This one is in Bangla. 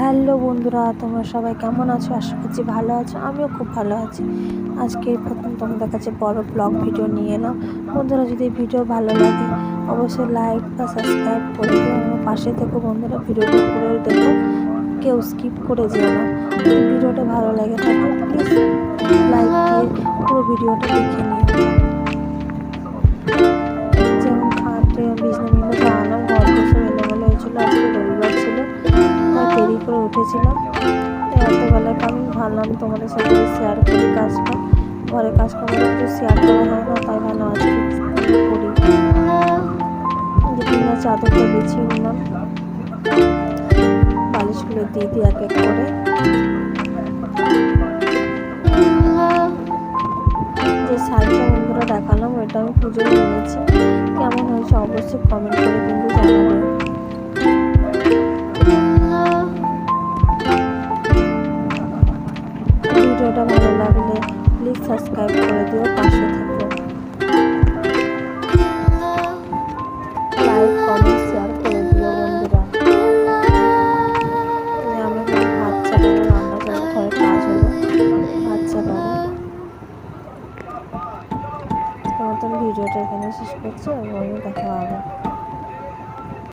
হ্যালো বন্ধুরা, তোমরা সবাই কেমন আছো? আশা করছি ভালো আছো। আমিও খুব ভালো আছি। আজকে প্রথম তোমাদের কাছে বড় ব্লগ ভিডিও নিয়ে এলাম। বন্ধুরা, যদি ভিডিও ভালো লাগে, অবশ্যই লাইক বা সাবস্ক্রাইব করে দিও। পাশে থেকে বন্ধুরা, ভিডিওটা পুরো দেখো। কেউ স্কিপ করে যেও না। ভিডিওটা ভালো লাগে থাকে প্লিজ লাইক দিয়ে পুরো ভিডিওটা দেখে নিও। করে উঠেছিলাম। রাত্রেবেলায় আমি ভাবলাম তোমাদের সাথে শেয়ার করি কাজটা। ঘরে কাজ একটু শেয়ার করা হয় না, তাই ভালো আজকে করি। দেখি না চাদরটা বিছিয়ে নিলাম। বালিশগুলো দিয়ে দিই এক এক করে। যে শাড়িটা দেখালাম, ওইটা আমি পুজো নিয়েছি। কেমন হয়েছে অবশ্যই কমেন্ট করে ভিডিওটা ভালো লাগলে প্লিজ সাবস্ক্রাইব করে দিও, পাশে থেকো। করে ঘরে কাজ ভিডিওটা এখানে শেষ করছি এবং দেখা হবে।